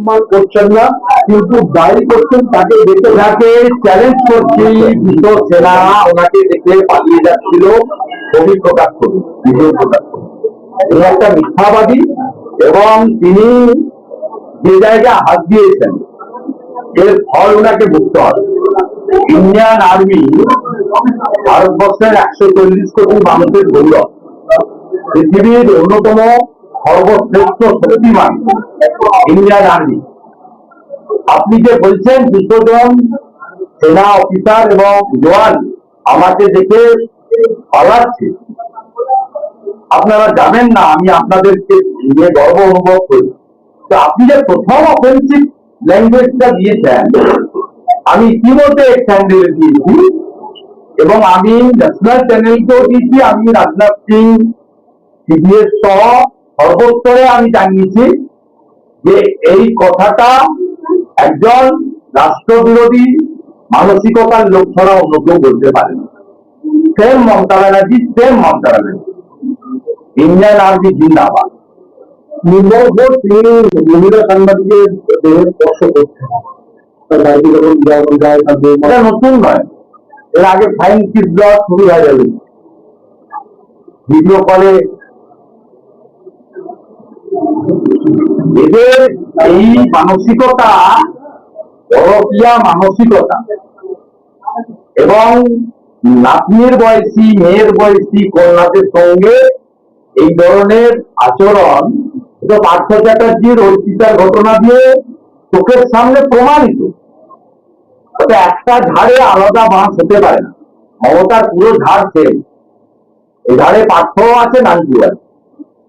সম্মান করছেন না, কিন্তু দায়ী করছেন তাকে দেখে যাকে চ্যালেঞ্জ করছি বিশ্ব সেনা, ওনাকে দেখে পালিয়ে যাচ্ছিল ছবি প্রকাশ করুন ভিডিও প্রকাশ করুন তিনি একটা মিথ্যাবাদী এবং তিনি যে জায়গায় হাত দিয়েছেন, এর ফল ওনাকে ভুগতে হবে। ইন্ডিয়ান আর্মি ভারতবর্ষের একশো চল্লিশ কোটি মানুষের গৌরব। পৃথিবীর অন্যতম সর্বশ্রেষ্ঠ শক্তিমান ইন্ডিয়ান আর্মি আপনি যে বলছেন দুশো জন সেনা অফিসার এবং জওয়ান, আমাকে দেখে পালাচ্ছে। আপনারা জানেন না, আমি আপনাদেরকে নিয়ে গর্ব অনুভব করি। তো আপনি যে প্রথম অফেন্সিভ ল্যাঙ্গুয়েজটা দিয়েছেন, আমি ইতিমধ্যে এক চ্যানেলে দিয়েছি এবং আমি ন্যাশনাল চ্যানেলকেও দিয়েছি। আমি রাজনাথ সিং সিবিএস সহ সর্বস্তরে আমি জানিয়েছি যে এই কথাটা একজন রাষ্ট্রবিরোধী মানসিকতার লোক ছাড়া অন্য কেউ বলতে পারে না same Mamata Banerjee same Mamata Banerjee. Indian army জিন্দাবাদ। নির্মল ঘোষ তিনি মহিলা সাংবাদিকের দেহে স্পর্শ করছেন। তার বাড়িতে যখন যখন যায় তার দেহ- এটা নতুন নয়। এর আগে ফাইন কিস দেওয়া শুরু হয়ে যাবে ভিডিও কলে এদের এই মানসিকতা, পরকীয়া মানসিকতা এবং নাতনির বয়সী, মেয়ের বয়সী কন্যাদের সঙ্গে এই ধরনের আচরণ পার্থ চ্যাটার্জির অর্পিতার ঘটনা দিয়ে চোখের সামনে প্রমাণিত। একটা ঝাড়ে আলাদা বাঁশ হতে পারে না। মমতার পুরো ঝাড় সেম। এই ঝাড়ে পার্থ আছে নানকু আছে।